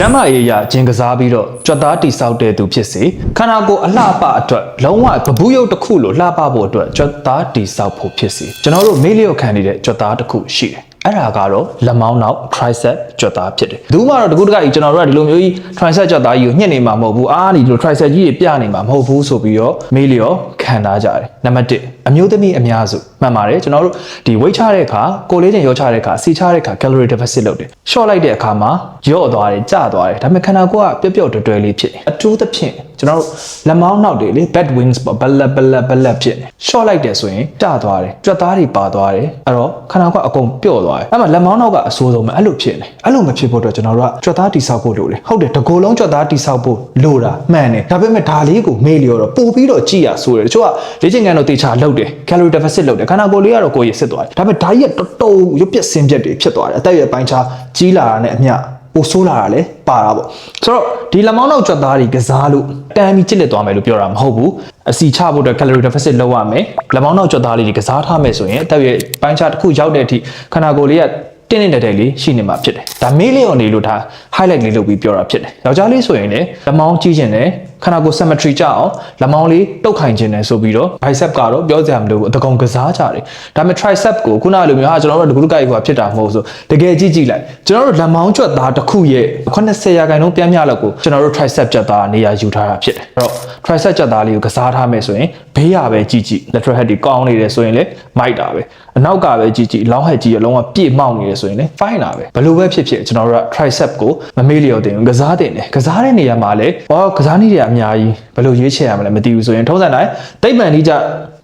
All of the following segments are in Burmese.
ကျမ်းမာရေးရဂျင်ကစားပြီးတော့ကြွက်သားတိဆောက်တဲ့သူဖြစ်စေခန္ဓာကိုယ်အလှပအတွက်လုံးဝပဘူးရုပ်တစ်ခုလိုလှပဖို့အတွက်ကြွက်သားတိဆောက်ဖို့ဖြစ်စေကျွန်တော်တို့မေးလျော့ခံနေတဲ့ကြွက်သားတစ်ခုရှိတယ်အဲ့ဒါကတော့လက်မောင်းနောက် tricep ကြွက်သားဖြစ်တယ်။ဘူးမှတော့တကူတကကြီးကျွန်တော်တို့ကဒီလိုမျိုးကြီး tricep ကြွက်သားကြီးကိုညှစ်နေမှာမဟုတ်ဘူး။အားဒီလို tricep ကြီးတွေပြနေမှာမဟုတ်ဘူးဆိုပြီးတော့မေးလျော့ခံထားကြတယ်။နံပါတ်1 အမျိုးသမီးအများစုမှန်ပါတယ်ကျွန်တော်တို့ဒီ weight ချတဲ့အခါကိုယ်လေးချိန်ရောချတဲ့အခါစီချတဲ့အခါ calorie deficit လုပ်တယ်။ short လိုက်တဲ့အခါမှာရော့သွားတယ်ကျသွားတယ်ဒါပေမဲ့ခန္ဓာကိုယ်ကပျော့ပျော့တွယ်တွယ်လေးဖြစ်တယ်။အထူးသဖြင့်ကျွန်တော်တို့လက်မောင်းနောက်တွေလေ bad wings ပေါ့ဘလက်ဘလက်ဘလက်ဖြစ်နေ short လိုက်တယ်ဆိုရင်ကျသွားတယ်ကြွက်သားတွေပါသွားတယ်အဲ့တော့ခန္ဓာကိုယ်ကအကုန်ပျော့သွားတယ်အဲ့မှာလက်မောင်းနောက်ကအဆိုးဆုံးပဲအဲ့လိုဖြစ်နေအဲ့လိုမဖြစ်ဖို့အတွက်ကျွန်တော်တို့ကကြွက်သားတိဆောက်ဖို့လိုတယ်ဟုတ်တယ်တကိုယ်လုံးကြွက်သားတိဆောက်ဖို့လိုတာမှန်တယ်ဒါပေမဲ့ဒါလေးကိုမေ့လျော်တော့ပို့ပြီးတော့ကြည်ရဆိုတယ်တချို့ကလေ့ကျင့်ခန်းတော့တေချာလုပ်တယ် calorie deficit လုပ်တယ်ခန္ဓာကိုယ်လေးကတော့ကိုယ်ရစ်စစ်သွားတယ်ဒါပေမဲ့ဒါကြီးကတော်တော်ရုပ်ပြက်ဆင်းပြက်တွေဖြစ်သွားတယ်အသက်အရွယ်ပိုင်းခြားကြီးလာတာနဲ့အမျှပိုဆိုးလာတာလည်းပါတာပေါ့ဆိုတော့ဒီလက်မောင်းနောက်ကြွက်သားတွေကစားလို့တန်းပြီးကြစ်လက်သွားမယ်လို့ပြောတာမဟုတ်ဘူးအစီချဖို့အတွက် calorie deficit လုပ်ရမယ်လက်မောင်းနောက်ကြွက်သားလေးတွေကစားထားမယ်ဆိုရင်အသက်အရွယ်ပိုင်းခြားတစ်ခုရောက်တဲ့အထိခန္ဓာကိုယ်လေးကတင်းတင်းတက်တက်လေးရှိနေမှာဖြစ်တယ်ဒါမေးလျော်နေလို့ဒါ highlight လေးလုပ်ပြီးပြောတာဖြစ်တယ်ယောက်ျားလေးဆိုရင်လည်းလက်မောင်းကြီးခြင်းနဲ့ခန္ဓာကိုယ် symmetry ကြအောင်လက်မောင်းလေးတုတ်ခိုင်ခြင်းနဲ့ဆိုပြီးတော့ bicep ကတော့ပြောစရာမလိုဘူးအတကောင်ကစားကြတယ်ဒါပေမဲ့ tricep ကိုခုနကလိုမျိုးဟာကျွန်တော်တို့ကဒကုဒကိုက်ကွာဖြစ်တာမဟုတ်ဆိုတကယ်ကြည့်ကြည့်လိုက်ကျွန်တော်တို့လက်မောင်းကျွတ်သားတစ်ခုရဲ့80ရာခိုင်နှုန်းပြန်မြလောက်ကိုကျွန်တော်တို့ tricep ကျွတ်သားနေရာယူထားတာဖြစ်တယ်အဲ့တော့ tricep ကျွတ်သားလေးကိုကစားထားမယ်ဆိုရင်ဘေးရပဲကြည့်ကြည့် lateral head တွေကောင်းနေတယ်ဆိုရင်လည်းမိုက်တာပဲအနောက်ကပဲကြည့်ကြည့် long head ကြီးရလုံးဝပြည့်မောက်နေတယ်ဆိုရင်လည်း fine တာပဲဘယ်လိုပဲဖြစ်ဖြစ်ကျွန်တော်တို့က tricep ကိုမမေ့လျော်တင်ဘူးကစားတင်တယ်ကစားတဲ့နေရာမှာလည်းဟောကစားနည်းတွေအများကြီးဘယ်လိုရွေးချယ်ရမလဲမသိဘူးဆိုရင်ထုံးစံတိုင်းတိတ်ပန်ဒီကြ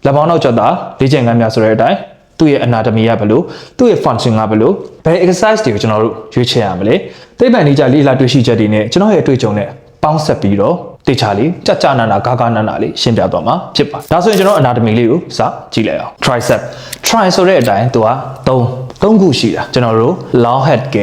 လက်ပေါင်းနောက်ကျတာလေ့ကျင့်ခန်းများဆိုတဲ့အတိုင်းသူ့ရဲ့ anatomy ကဘယ်လိုသူ့ရဲ့ function ကဘယ်လိုဘယ် exercise တွေကိုကျွန်တော်တို့ရွေးချယ်ရမလဲတိတ်ပန်ဒီကြလေ့လာတွေ့ရှိချက်တွေနဲ့ကျွန်တော်ရဲ့အတွေ့အကြုံနဲ့ပေါင်းဆက်ပြီးတော့တေချာလေးကြကြနာနာဂါဂါနာနာလေးရှင်းပြသွားမှာဖြစ်ပါဒါဆိုရင်ကျွန်တော် anatomy လေးကိုစကြည့်လိုက်အောင် tricep tri ဆိုတဲ့အတိုင်းသူက3 3ခုရှိတာကျွန်တော်တို့ long head က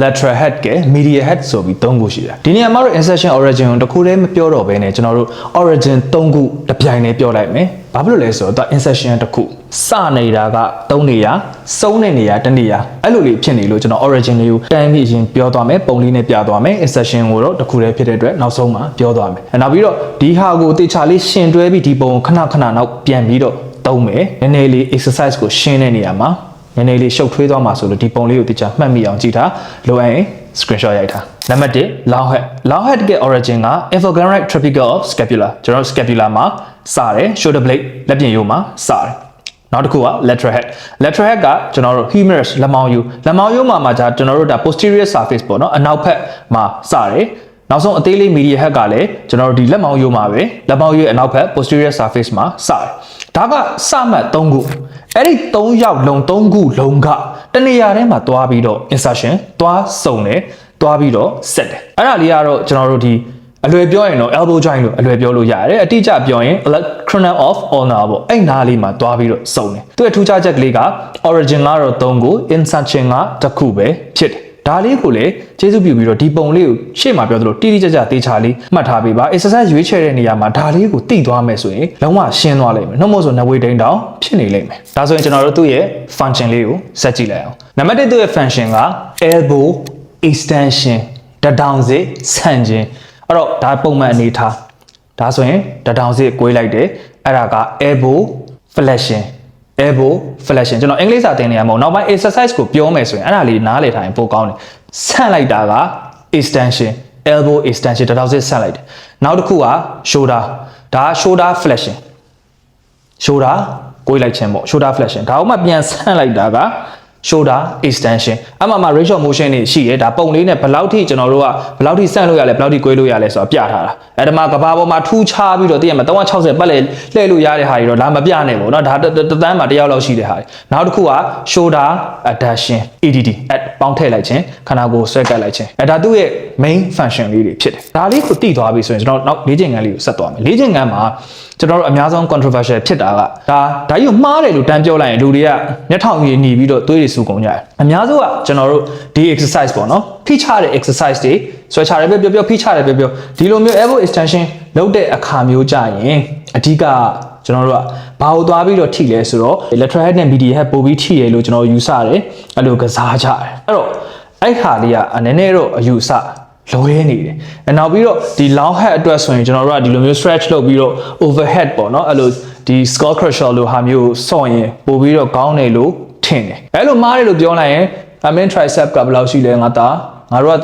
lateral head က medial head ဆိုပြီး3ခုရှိတာဒီနေရာမှာတော့ insertion origin ကိုတစ်ခုတည်းမပြောတော့ဘဲနဲ့ကျွန်တော်တို့ origin 3ခုတစ်ပြိုင်တည်းပြောလိုက်မယ်ဘာဖြစ်လို့လဲဆိုတော့သူ insertion တစ်ခုစနေတာက3နေရာစုံးတဲ့နေရာတစ်နေရာအဲ့လိုလေးဖြစ်နေလို့ကျွန်တော် origin လေးကိုတန်းပြီးအရင်ပြောသွားမယ်ပုံလေးနဲ့ပြသွားမယ် insertion ကိုတော့တစ်ခုတည်းဖြစ်တဲ့အတွက်နောက်ဆုံးမှာပြောသွားမယ်အဲနောက်ပြီးတော့ဒီဟာကိုတေချာလေးရှင်တွဲပြီးဒီပုံကိုခဏခဏနောက်ပြန်ပြီးတော့သုံးမယ်နည်းနည်းလေး exercise ကိုရှင်းတဲ့နေရာမှာ နည်းနည်းလေးရှုပ်ထွေးသွားမှာဆိုလို့ဒီပုံလေးကိုတေချာမှတ်မိအောင်ကြည့်ထားလိုအပ်ရင် screenshot ရိုက်ထားနံပါတ်1 long head long head ရဲ့ origin က infogrammatic trapezius of scapula ကျွန်တော် scapula မှာစတယ် shoulder blade လက်ပြင်ရိုးမှာစတယ်နောက်တစ်ခုက lateral head lateral head ကကျွန်တော်တို့ humerus လက်မောင်းရိုးလက်မောင်းရိုးမှာမှာじゃကျွန်တော်တို့ဒါ posterior surface ပေါ့နော်အနောက်ဘက်မှာစတယ် နောက်ဆုံးအသေးလေး medial head ကလည်းကျွန်တော်တို့ဒီလက်မောင်းရိုးမှာပဲလက်မောင်းရိုးရဲ့အနောက်ဘက် posterior surface မှာစတယ်ဒါကစမှတ်3ခုအဲ့ဒီ3ယောက်လုံး3ခုလုံးကတနေရာထဲမှာတွားပြီးတော့ insertion တွားစုံတယ်တွားပြီးတော့ set တယ်အဲ့ဒါလေးကတော့ကျွန်တော်တို့ဒီအလွယ်ပြောရင်တော့ elbow joint လို့အလွယ်ပြောလို့ရတယ်အတိအကျပြောရင် cranial of ulnar ပေါ့အဲ့နားလေးမှာတွားပြီးတော့စုံတယ်သူ့ရဲ့ထူးခြားချက်ကလေးက origin ကတော့3ခု insertion ကတစ်ခုပဲဖြစ်တယ် ဒါလေးကိုလည်းကျေးဇူးပြုပြီးတော့ဒီပုံလေးကိုရှေ့မှာပြောသလိုတိတိကျကျသေချာလေးမှတ်ထားပေးပါ exercise ရွေးချယ်တဲ့နေရာမှာဒါလေးကိုတိသွားမယ်ဆိုရင်လုံးဝရှင်းသွားလိမ့်မယ်နှုတ်မို့ဆိုနဝေဒိန်တောင်ဖြစ်နေလိမ့်မယ်ဒါဆိုရင်ကျွန်တော်တို့သူ့ရဲ့ function လေးကိုစက်ကြည့်လိုက်အောင်နံပါတ်1သူ့ရဲ့ function က elbow extension တဒေါင်စစ်ဆန့်ခြင်းအဲ့တော့ဒါပုံမှန်အနေထားဒါဆိုရင်တဒေါင်စစ်ကွေးလိုက်တယ်အဲ့ဒါက elbow flexion elbow flexion ကျွန်တော်အင်္ဂလိပ်စာသင်နေရမဟုတ်နောက်ပိုင်း exercise ကိုပြောမယ်ဆိုရင်အဲ့ဒါလေးနားလည်ထားရင်ပိုကောင်းတယ်ဆန့်လိုက်တာက extension elbow extension တထောင်စစ်ဆန့်လိုက်တယ်နောက်တစ်ခုက shoulder ဒါက shoulder flexion shoulder ကိုယ်လိုက်ခြင်းပေါ့ shoulder flexion ဒါအောင်မှပြန်ဆန့်လိုက်တာက shoulder extension အမှမှ ratio motion တွေရှိရဲဒါပုံလေးနဲ့ဘယ်လောက်ထိကျွန်တော်တို့ကဘယ်လောက်ထိဆန့်လို့ရလဲဘယ်လောက်ထိကွေးလို့ရလဲဆိုတာပြထားတာအဲ့ဒါမှကဘာပေါ်မှာထူးခြားပြီးတော့တည့်ရမှာ360ပတ်လဲလှည့်လို့ရတဲ့ဟာတွေတော့လာမပြနဲ့ပေါ့နော်ဒါတသန်းမှာတယောက်လောက်ရှိတဲ့ဟာတွေနောက်တစ်ခုက shoulder adduction ADD အပေါင်းထည့်လိုက်ခြင်းခန္ဓာကိုယ်ဆွဲကပ်လိုက်ခြင်းအဲ့ဒါသူ့ရဲ့ main function လေးတွေဖြစ်တယ်ဒါလေးကိုသိသွားပြီဆိုရင်ကျွန်တော်နောက်လေ့ကျင့်ခန်းလေးကိုဆက်သွားမယ်လေ့ကျင့်ခန်းမှာကျွန်တော်တို့အများဆုံး controversial ဖြစ်တာကဒါဒါကြီးကိုမှားတယ်လို့တန်းပြောလိုက်ရင်လူတွေကမျက်ထောင်ကြီးညီပြီးတော့သွေးတွေစူကုန်ကြတယ်အများဆုံးကကျွန်တော်တို့ဒီ exercise ပေါ့နော်ဖိချတဲ့ exercise တွေဆွဲချတယ်ပြောပြောပြောဖိချတယ်ပြောပြောဒီလိုမျိုး elbow extension လုပ်တဲ့အခါမျိုးကြရင်အဓိကကျွန်တော်တို့ကဘာကိုသွားပြီးတော့ထိလဲဆိုတော့ lateral head နဲ့ medial head ပို့ပြီးထိရလို့ကျွန်တော်ယူဆတယ်အဲ့လိုကစားကြတယ်အဲ့တော့အဲ့ခါလေးကနည်းနည်းတော့အယူဆလွဲနေတယ်အဲနောက်ပြီးတော့ဒီ long head အတွက်ဆိုရင်ကျွန်တော်တို့ကဒီလိုမျိုး stretch လုပ်ပြီးတော့ overhead ပေါ့နော်အဲ့လိုဒီ skull crusher လိုဟာမျိုးဆော့ရင်ပို့ပြီးတော့ကောင်းတယ်လို့ ထင်တယ်အဲ့လိုမားတယ်လို့ပြောလိုက်ရင် amen tricep ကဘယ်လောက်ရှိလဲငါသားငါတို့က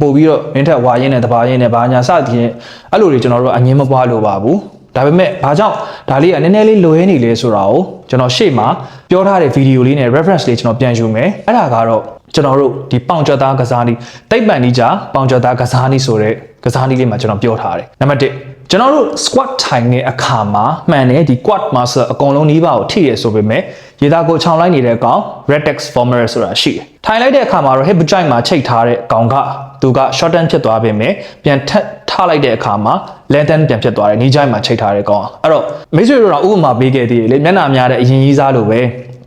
ပို့ပြီးတော့မင်းထက်ဝါရင်းနဲ့တပါရင်းနဲ့ဘာညာစသည်ဖြင့်အဲ့လိုတွေကျွန်တော်တို့ကအငင်းမပွားလို့ပါဘူးဒါပေမဲ့ဘာကြောင့်ဒါလေးကနည်းနည်းလေးလွဲနေလဲဆိုတာကိုကျွန်တော်ရှေ့မှာပြောထားတဲ့ဗီဒီယိုလေးနဲ့ reference လေးကျွန်တော်ပြန်ယူမယ်အဲ့ဒါကတော့ကျွန်တော်တို့ဒီပေါင်ကျော်သားကစားနည်းတိတ်ပန်နီးကြပေါင်ကျော်သားကစားနည်းဆိုတဲ့ကစားနည်းလေးမှာကျွန်တော်ပြောထားတယ်နံပါတ်1 ကျွန်တော်တို့ squat ထိုင်တဲ့အခါမှာမှန်တယ်ဒီ quad muscle အကုန်လုံးနှီးပါကိုထိရဆိုပေမဲ့ရေသားကိုခြောင်လိုက်နေတဲ့အကောင် retex femoris ဆိုတာရှိတယ်ထိုင်လိုက်တဲ့အခါမှာတော့ hip joint မှာချိတ်ထားတဲ့အကောင်ကသူက shorten ဖြစ်သွားပေမဲ့ပြန်ထပ်ထားလိုက်တဲ့အခါမှာ lengthen ပြန်ဖြစ်သွားတယ် knee joint မှာချိတ်ထားတဲ့ကောင်အဲ့တော့မိတ်ဆွေတို့တော့ဥပမာပေးခဲ့သေးတယ်လေမျက်နှာများတဲ့အရင်ကြီးစားလိုပဲ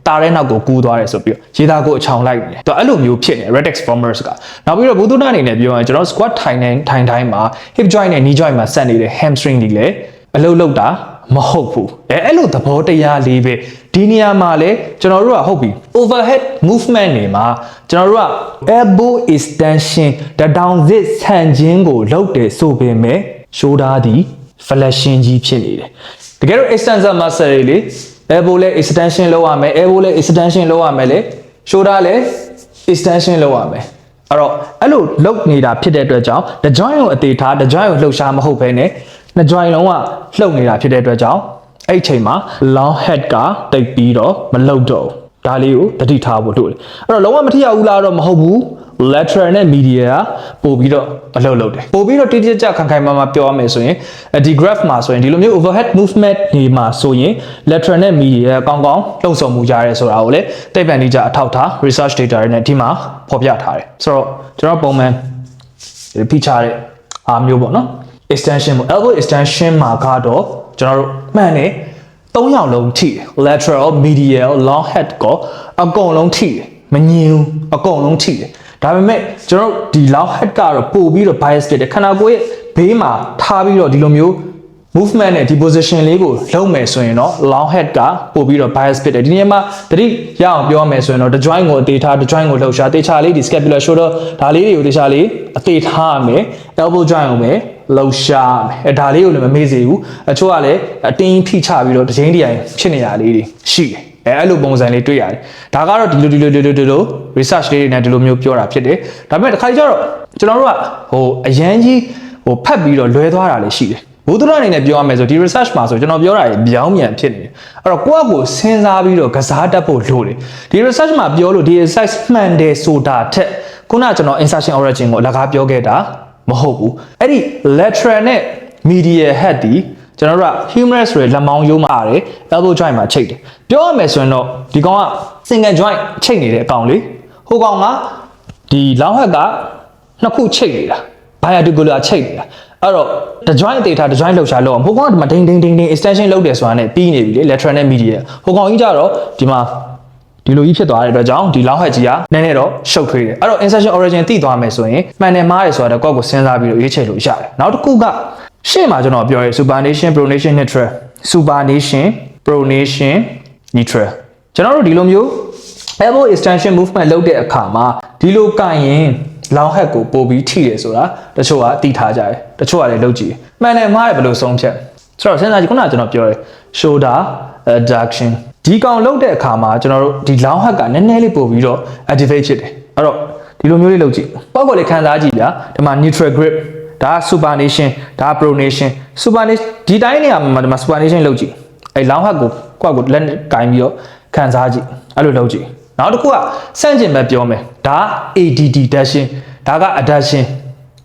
တာတဲ့နောက်ကိုကူးသွားတယ်ဆိုပြီးတော့ရေသားကိုအချောင်လိုက်တယ်။သူအဲ့လိုမျိုးဖြစ်နေ retex formers ကနောက်ပြီးတော့ဘူးသူနာအနေနဲ့ပြောရင်ကျွန်တော် squat ထိုင်နေထိုင်တိုင်းမှာ hip joint နဲ့ knee joint မှာဆက်နေတဲ့ hamstring တွေလည်းအလုပ်လုပ်တာမဟုတ်ဘူး။အဲအဲ့လိုသဘောတရားလေးပဲဒီနေရာမှာလည်းကျွန်တော်တို့ကဟုတ်ပြီ overhead movement တွေမှာကျွန်တော်တို့က elbow extension တတောင်စစ်ဆန်ခြင်းကိုလုပ်တယ်ဆိုပေမဲ့ shoulder ဒီ flashing ကြီးဖြစ်နေတယ်။တကယ်တော့ extensor muscle တွေလေ elbow လဲ extension လုပ်ရမယ် elbow လဲ extension လုပ်ရမယ်လေ shoulder လဲ extension လုပ်ရမယ်အဲ့တော့အဲ့လိုလုပ်နေတာဖြစ်တဲ့အတွက်ကြောင့် the joint ကိုအသေးထား the joint ကိုလှုပ်ရှားမဟုတ်ဘဲနဲ့နှစ် joint လုံးကလှုပ်နေတာဖြစ်တဲ့အတွက်ကြောင့်အဲ့ဒီအချိန်မှာ long head ကတိတ်ပြီးတော့မလှုပ်တော့ဘူးဒါလေးကိုတတိထားဖို့လိုတယ်အဲ့တော့လုံးဝမထိရဘူးလားတော့မဟုတ်ဘူး lateral နဲ့ medial ကပို့ပြီးတော့အလုပ်လုပ်တယ်ပို့ပြီးတော့တိတိကျကျခိုင်ခိုင်မာမာပြောရမယ်ဆိုရင်ဒီ graph မှာဆိုရင်ဒီလိုမျိုး overhead movement တွေမှာဆိုရင် lateral နဲ့ medial ကောင်းကောင်းလှုပ်ဆောင်မှုကြရဲဆိုတာကိုလည်းသိပ္ပံတိကျအထောက်ထား research data တွေနဲ့ဒီမှာဖော်ပြထားတယ်ဆိုတော့ကျွန်တော်ပုံမှန်ဖိချတဲ့အားမျိုးပေါ့နော် extension ပေါ့ elbow extension မှာကတော့ကျွန်တော်တို့မှန်တယ်၃ယောက်လုံးထိတယ် lateral medial long head ကိုအကုန်လုံးထိတယ်မငြင်းဘူးအကုန်လုံးထိတယ် ဒါပေမဲ့ကျွန်တော်တို့ဒီ long head ကတော့ပို့ပြီးတော့ bias ဖြစ်တယ်ခန္ဓာကိုယ်ရဲ့ဘေးမှာထားပြီးတော့ဒီလိုမျိုး movement နဲ့ဒီ position လေးကိုလုံးမယ်ဆိုရင်တော့ long head ကပို့ပြီးတော့ bias ဖြစ်တယ်ဒီနေရာမှာတတိရအောင်ပြောမယ်ဆိုရင်တော့ the joint ကိုအသေးထား the joint ကိုလှုပ်ရှားတေချာလေးဒီ scapular shoulder ဒါလေးတွေကိုတေချာလေးအသေးထားရမယ် elbow joint ကိုပဲလှုပ်ရှားမယ်အဲဒါလေးကိုလည်းမမေ့စေဘူးအချို့ကလည်းအတင်းဖိချပြီးတော့တစ်ချိန်တည်းရင်ဖြစ်နေတာလေးတွေရှိတယ် အဲအဲ့လိုပုံစံလေးတွေ့ရတယ်ဒါကတော့ဒီလိုဒီလိုဒီလိုဒီလို research လေးတွေနဲ့ဒီလိုမျိုးပြောတာဖြစ်တယ်ဒါပေမဲ့တစ်ခါကျတော့ကျွန်တော်တို့ကဟိုအရန်ကြီးဟိုဖတ်ပြီးတော့လွဲသွားတာလည်းရှိတယ်ဘုဒ္ဓအနေနဲ့ပြောရမယ်ဆိုဒီ research မှာဆိုကျွန်တော်ပြောတာတွေပြောင်းပြန်ဖြစ်နေတယ်အဲ့တော့ကိုယ့်အကိုစဉ်းစားပြီးတော့ကစားတတ်ဖို့လိုတယ်ဒီ research မှာပြောလို့ဒီ research မှန်တယ်ဆိုတာထက်ခုနကကျွန်တော် insertion origin ကိုအလကားပြောခဲ့တာမဟုတ်ဘူးအဲ့ဒီ lateral နဲ့ medial head ဒီ ကျွန်တော်တို့က humerus ဆိုရယ်လက်မောင်းရိုးမှာရတယ် elbow joint မှာချိတ်တယ်ပြောရမယ်ဆိုရင်တော့ဒီကောင်က single joint ချိတ်နေတဲ့အကောင်လေးဟိုကောင်ကဒီ long head ကနှစ်ခုချိတ်နေတာ biarticular ချိတ်နေတာအဲ့တော့ the joint အသေးထား the joint လှုပ်ရှားလို့ဟိုကောင်ကဒီမှာဒိန်ဒိန်ဒိန်ဒိန် extension လုပ်တယ်ဆိုတာနဲ့ပြီးနေပြီလေ lateral နဲ့ medial ဟိုကောင်ကြီးကြတော့ဒီမှာဒီလိုကြီးဖြစ်သွားတဲ့အတွက်ကြောင့်ဒီလောက်ဟက်ကြီးကနည်းနည်းတော့ရှုပ်ထွေးတယ်အဲ့တော့ insertion origin သိသွားမယ်ဆိုရင်မှန်တယ်မှားတယ်ဆိုတာတော့ကိုယ့်ကိုစဉ်းစားပြီးတော့ရွေးချယ်လို့ရတယ်နောက်တစ်ခုက ရှေ့မှာကျွန်တော်ပြောရဲ supination pronation neutral supination pronation neutral ကျွန်တော်တို့ဒီလိုမျိုး elbow extension movement လုပ်တဲ့အခါမှာဒီလိုကင်ရင် long head ကိုပို့ပြီးထိတယ်ဆိုတာတချို့ကသိထားကြတယ်တချို့ကလည်းလုပ်ကြည့်မှန်တယ်မှားတယ်ဘယ်လိုဆုံးဖြတ်ဆိုတော့စဉ်းစားကြည့်ခုနကကျွန်တော်ပြောရဲ shoulder adduction ဒီကောင်လုပ်တဲ့အခါမှာကျွန်တော်တို့ဒီ long head ကနည်းနည်းလေးပို့ပြီးတော့ activate ဖြစ်တယ်အဲ့တော့ဒီလိုမျိုးလေးလုပ်ကြည့်ပေါ့ကော်လေးခံစားကြည့်ဗျာဒီမှာ neutral grip ဒါက supination ဒါက pronation supination ဒီတိုင်းနေရာမှာဒီမှာ supination လုပ်ကြည့်အဲ long head ကိုကိုယ့်ကိုလက်ကင်ပြီးတော့ခံစားကြည့်အဲ့လိုလုပ်ကြည့်နောက်တစ်ခုကစန့်ကျင်ဘက်ပြောမယ်ဒါက ADD adduction ဒါက adduction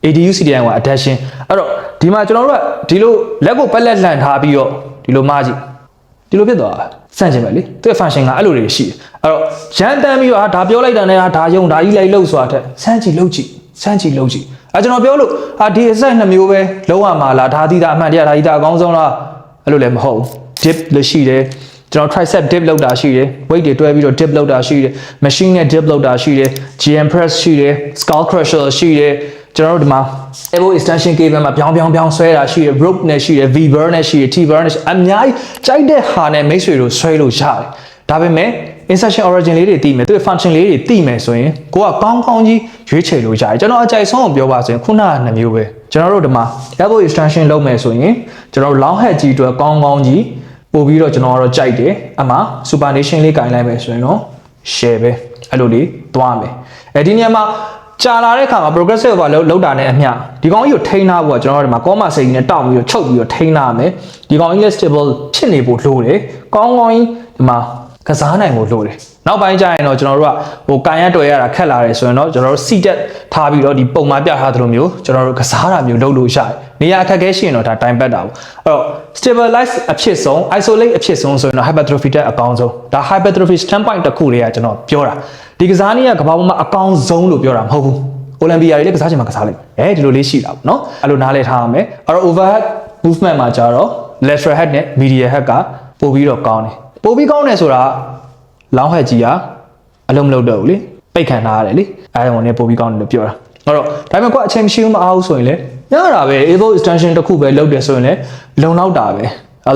ADU CDN က adduction အဲ့တော့ဒီမှာကျွန်တော်တို့ကဒီလိုလက်ကိုပက်လက်လှန်ထားပြီးတော့ဒီလိုမကြည့်ဒီလိုဖြစ်သွားတာစန့်ကျင်ပဲလေသူ့ရဲ့ function ကအဲ့လိုတွေရှိတယ်အဲ့တော့ရန်တမ်းပြီးတော့ဒါပြောလိုက်တာနဲ့ဒါယုံဒါကြီးလိုက်လို့ဆိုတာတဲ့စမ်းကြည့်လုပ်ကြည့် စမ်းကြည့်လုပ်ကြည့်အဲကျွန်တော်ပြောလို့ဟာဒီ asset နှစ်မျိုးပဲလုံးဝမှာလားဒါသီးတာအမှန်တရားဒါသီးတာအကောင်းဆုံးလားအဲ့လိုလည်းမဟုတ်ဘူး dip လည်းရှိတယ်ကျွန်တော် tricep dip လောက်တာရှိတယ် weight တွေတွဲပြီးတော့ dip လောက်တာရှိတယ် machine နဲ့ dip လောက်တာရှိတယ် GM press ရှိတယ် skull crusher ရှိတယ်ကျွန်တော်တို့ဒီမှာ elbow extension cable မှာပြောင်းပြောင်းပြောင်းဆွဲတာရှိတယ် rope နဲ့ရှိတယ် v bar နဲ့ရှိတယ် t bar နဲ့ရှိအများကြီးကြိုက်တဲ့ဟာနဲ့မိတ်ဆွေတို့ဆွဲလို့ရတယ်ဒါပေမဲ့ insertion origin လေးတွေသိမယ်သူ့ရဲ့ function လေးတွေသိမယ်ဆိုရင်ကိုကကောင်းကောင်းကြီးရွေးချယ်လို့ရတယ်ကျွန်တော်အကြိုက်ဆုံးကိုပြောပါဆိုရင်ခုနကနှစ်မျိုးပဲကျွန်တော်တို့ဒီမှာ double extension လုပ်မယ်ဆိုရင်ကျွန်တော်တို့ long head ကြီးအတွက်ကောင်းကောင်းကြီးပို့ပြီးတော့ကျွန်တော်ကတော့ကြိုက်တယ်အမှ supination လေးကင်လိုက်မယ်ဆိုရင်တော့ share ပဲအဲ့လိုလေးသွားမယ်အဲဒီနေရာမှာကြာလာတဲ့အခါမှာ progressive ဘာလို့လောက်တာနဲ့အမျှဒီကောင်ကြီးကိုထိန်းထားဖို့ကကျွန်တော်တို့ဒီမှာ comma စိတ်ကြီးနဲ့တောက်ပြီးတော့ချုပ်ပြီးတော့ထိန်းထားရမယ်ဒီကောင်ကြီးလည်း stable ဖြစ်နေဖို့လိုတယ်ကောင်းကောင်းကြီးဒီမှာ ကစားနိုင်ဖို့လိုတယ်နောက်ပိုင်းကျရင်တော့ကျွန်တော်တို့ကဟိုကန်ရတွေ့ရတာခက်လာတယ်ဆိုရင်တော့ကျွန်တော်တို့ seat ထားပြီးတော့ဒီပုံမှန်ပြထားသလိုမျိုးကျွန်တော်တို့ကစားတာမျိုးလုပ်လို့ရတယ်နေရာအခက်အခဲရှိရင်တော့ဒါ time ပတ်တာပေါ့အဲ့တော့ stabilize အဖြစ်ဆုံး isolate အဖြစ်ဆုံးဆိုရင်တော့ hypertrophy တက်အကောင်းဆုံးဒါ hypertrophy standpoint တစ်ခုလေးကကျွန်တော်ပြောတာဒီကစားနည်းကကမ္ဘာပေါ်မှာအကောင်းဆုံးလို့ပြောတာမဟုတ်ဘူးအိုလံပီယာတွေလည်းကစားချင်မှကစားလိုက်အဲဒီလိုလေးရှိတာပေါ့နော်အဲ့လိုနားလည်ထားရမယ်အဲ့တော့ overhead movement မှာကြတော့ lateral head နဲ့ medial head ကပို့ပြီးတော့ကောင်းတယ် ပို့ပြီးကောင်းတယ်ဆိုတာ long head ကြီးကအလုံးမလုံးတော့ဘူးလေပိတ်ခံထားရတယ်လေအဲဒါကိုလည်းပို့ပြီးကောင်းတယ်လို့ပြောတာအဲ့တော့ဒါပေမဲ့ကွာအချိန်မရှိဘူးမအားဘူးဆိုရင်လေရတာပဲ able extension တစ်ခုပဲလုပ်တယ်ဆိုရင်လည်းလုံလောက်တာပဲအဲ့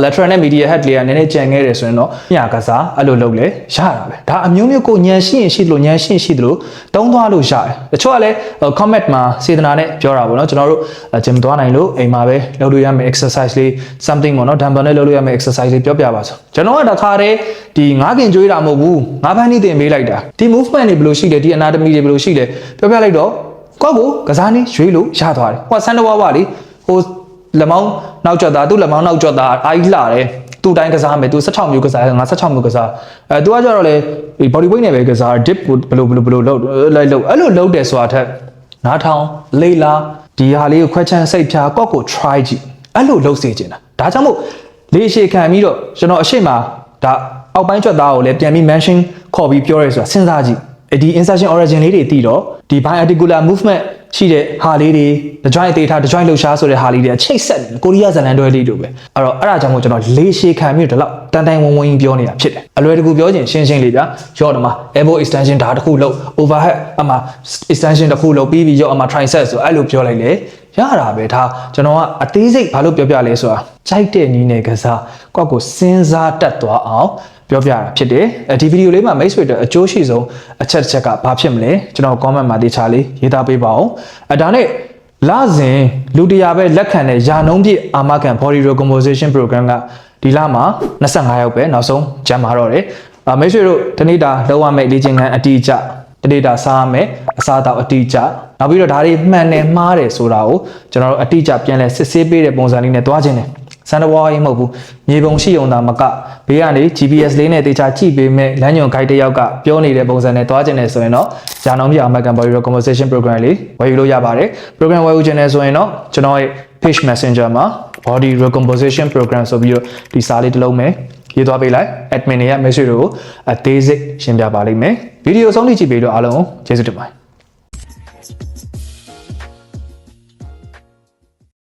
lateral နဲ့ medial head လေးကနည်းနည်းကြံခဲ့တယ်ဆိုရင်တော့ညာကစားအဲ့လိုလုပ်လေရတာပဲဒါအမျိုးမျိုးကိုညံရှိရင်ရှိသလိုညံရှိရင်ရှိသလိုတုံးသွားလို့ရတယ်တချို့ကလည်း comment မှာစေတနာနဲ့ပြောတာပေါ့နော်ကျွန်တော်တို့ gym သွားနိုင်လို့အိမ်မှာပဲလုပ်လို့ရမယ့် exercise လေး something ပေါ့နော် dumbbell နဲ့လုပ်လို့ရမယ့် exercise လေးပြောပြပါဆိုကျွန်တော်ကတခါတည်းဒီငါးကင်ကြွေးတာမဟုတ်ဘူးငါးဖန်းနေတင်ပေးလိုက်တာဒီ movement တွေဘယ်လိုရှိလဲဒီ anatomy တွေဘယ်လိုရှိလဲပြောပြလိုက်တော့ကိုယ့်ကိုကစားနေရွေးလို့ရသွားတယ်ဟိုဆန်တဝါဝါလေဟို လက်မောင်းနောက်ကျော်တာသူ့လက်မောင်းနောက်ကျော်တာအားကြီးလှတယ်သူ့တိုင်းကစားမယ်သူ16မျိုးကစားငါ16မျိုးကစားအဲသူကကြတော့လေဒီ body weight နဲ့ပဲကစား dip ကိုဘယ်လိုဘယ်လိုဘယ်လိုလုပ်လိုက်လုပ်အဲ့လိုလုပ်တယ်ဆိုတာထက်နားထောင်လေ့လာဒီဟာလေးကိုခွဲချမ်းစိတ်ဖြာကော့ကို try ကြည့်အဲ့လိုလုပ်စေချင်တာဒါကြောင့်မို့လေရှည်ခံပြီးတော့ကျွန်တော်အရှိမဒါအောက်ပိုင်းကြွက်သားကိုလည်းပြန်ပြီး mention ခေါ်ပြီးပြောရဲဆိုတာစဉ်းစားကြည့်ဒီ insertion origin လေးတွေတည်တော့ဒီ biarticular movement ရှိတဲ့ဟာလေးတွေ the joint data the joint လှုပ်ရှားဆိုတဲ့ဟာလေးတွေအချိတ်ဆက်နေတယ်ကိုရီးယားဇလန်တွဲလေးတို့ပဲအဲ့တော့အဲ့ဒါကြောင့်မို့ကျွန်တော်လေးရှည်ခံပြီးတော့ဒီလောက်တန်တိုင်ဝုံဝုံပြောနေတာဖြစ်တယ်အလွယ်တကူပြောချင်ရှင်းရှင်းလေးဗျာရော့တော့မှာ elbow extension ဒါတစ်ခုလုပ် overhead အမှ extension တစ်ခုလုပ်ပြီးပြီးရော့အမှ tricep ဆိုအဲ့လိုပြောလိုက်လေရတာပဲဒါကျွန်တော်ကအသေးစိတ်ဘာလို့ပြောပြလဲဆိုတာကြိုက်တဲ့နည်းနဲ့ကစားကိုယ့်ကိုစဉ်းစားတတ်သွားအောင် ပြောပြတာဖြစ်တယ်အဲဒီဗီဒီယိုလေးမှာမိတ်ဆွေတို့အကျိုးရှိဆုံးအချက်တစ်ချက်ကဘာဖြစ်မလဲကျွန်တော် comment မှာတေချာလေးရေးသားပေးပါအောင်အဲဒါနဲ့လာစဉ်လူတရားပဲလက်ခံတဲ့ယာနှုံးပြည့်အာမခံ body recomposition program ကဒီလမှာ25ရောက်ပဲနောက်ဆုံးကျန်မာတော့တယ်အမိတ်ဆွေတို့တနေ့တာလောက်ရမယ့်လေ့ကျင့်ခန်းအတိအကျတနေ့တာစားရမယ်အစားအသောက်အတိအကျနောက်ပြီးတော့ဒါတွေမှန်တယ်မှားတယ်ဆိုတာကိုကျွန်တော်တို့အတိအကျပြန်လဲစစ်ဆေးပေးတဲ့ပုံစံလေးနဲ့တွားခြင်းတယ် စန်တဝါရေးမဟုတ်ဘူးမြေပုံရှိုံသာမကဘေးကနေ GPS လေးနဲ့တေချာကြည့်ပေးမဲ့လမ်းညွန် guide တစ်ယောက်ကပြောနေတဲ့ပုံစံနဲ့တွားခြင်းနဲ့ဆိုရင်တော့ဂျာနောင်ပြအမကန် body conversation program လေးဝယ်ယူလို့ရပါတယ် program ဝယ်ယူခြင်းနဲ့ဆိုရင်တော့ကျွန်တော်ရဲ့ page messenger မှာ body recomposition program ဆိုပြီးတော့ဒီစာလေးတစ်လုံးပဲရေးသွားပေးလိုက် admin တွေက message တွေကိုအသေးစိတ်ရှင်းပြပါလိမ့်မယ်ဗီဒီယိုဆုံးထိကြည့်ပေးလို့အားလုံးကျေးဇူးတင်ပါတယ်